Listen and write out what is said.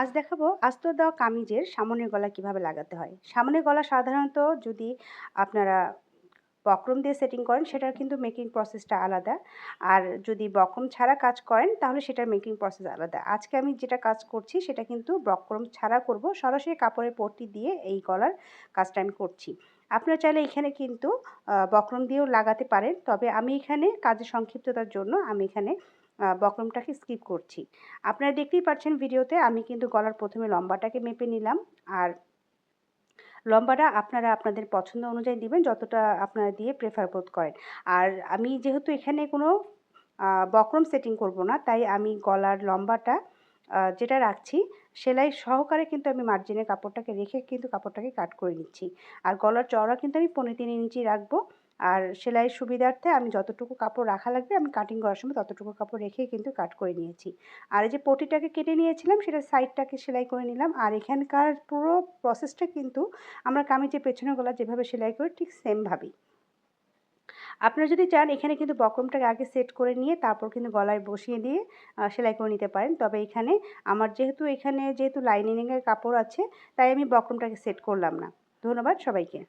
আজ দেখাবো আস্ত দেওয়া কামিজের সামনের গলা কীভাবে লাগাতে হয়। সামনের গলা সাধারণত যদি আপনারা বক্রম দিয়ে সেটিং করেন, সেটার কিন্তু মেকিং প্রসেসটা আলাদা। আর যদি বক্রম ছাড়া কাজ করেন, তাহলে সেটার মেকিং প্রসেস আলাদা। আজকে আমি যেটা কাজ করছি, সেটা কিন্তু বক্রম ছাড়া করব। সরাসরি কাপড়ের পট্টি দিয়ে এই গলার কাজটা আমি করছি। আপনারা চাইলে এখানে কিন্তু বক্রম দিয়েও লাগাতে পারেন। তবে আমি এখানে কাজের সংক্ষিপ্ততার জন্য আমি এখানে বক্রমটাকে স্কিপ করছি। আপনারা দেখতেই পাচ্ছেন ভিডিওতে আমি কিন্তু গলার প্রথমে লম্বাটাকে মেপে নিলাম। আর লম্বাটা আপনারা আপনাদের পছন্দ অনুযায়ী দিবেন, যতটা আপনারা দিয়ে প্রেফার বোধ করেন। আর আমি যেহেতু এখানে কোনো বক্রম সেটিং করব না, তাই আমি গলার লম্বাটা যেটা রাখছি, সেলাই সহকারে কিন্তু আমি মার্জিনের কাপড়টাকে রেখে কিন্তু কাপড়টাকে কাট করে নিচ্ছি। আর গলার চওড়া কিন্তু আমি পনেরো তিন ইঞ্চি রাখব। আর সেলাইয়ের সুবিধার্থে আমি যতটুকু কাপড় রাখা লাগবে, আমি কাটিং করার সময় ততটুকু কাপড় রেখেই কিন্তু কাট করে নিয়েছি। আর এই যে পটিটাকে কেটে নিয়েছিলাম, সেটা সাইডটাকে সেলাই করে নিলাম। আর এখানকার পুরো প্রসেসটা কিন্তু আমরা কামিজের পেছনে গলা যেভাবে সেলাই করি, ঠিক সেমভাবেই আপনারা যদি চান, এখানে কিন্তু বক্রমটাকে আগে সেট করে নিয়ে তারপর কিন্তু গলায় বসিয়ে দিয়ে সেলাই করে নিতে পারেন। তবে এখানে আমার যেহেতু এখানে যেহেতু লাইনিংয়ের কাপড় আছে, তাই আমি বক্রমটাকে সেট করলাম না। ধন্যবাদ সবাইকে।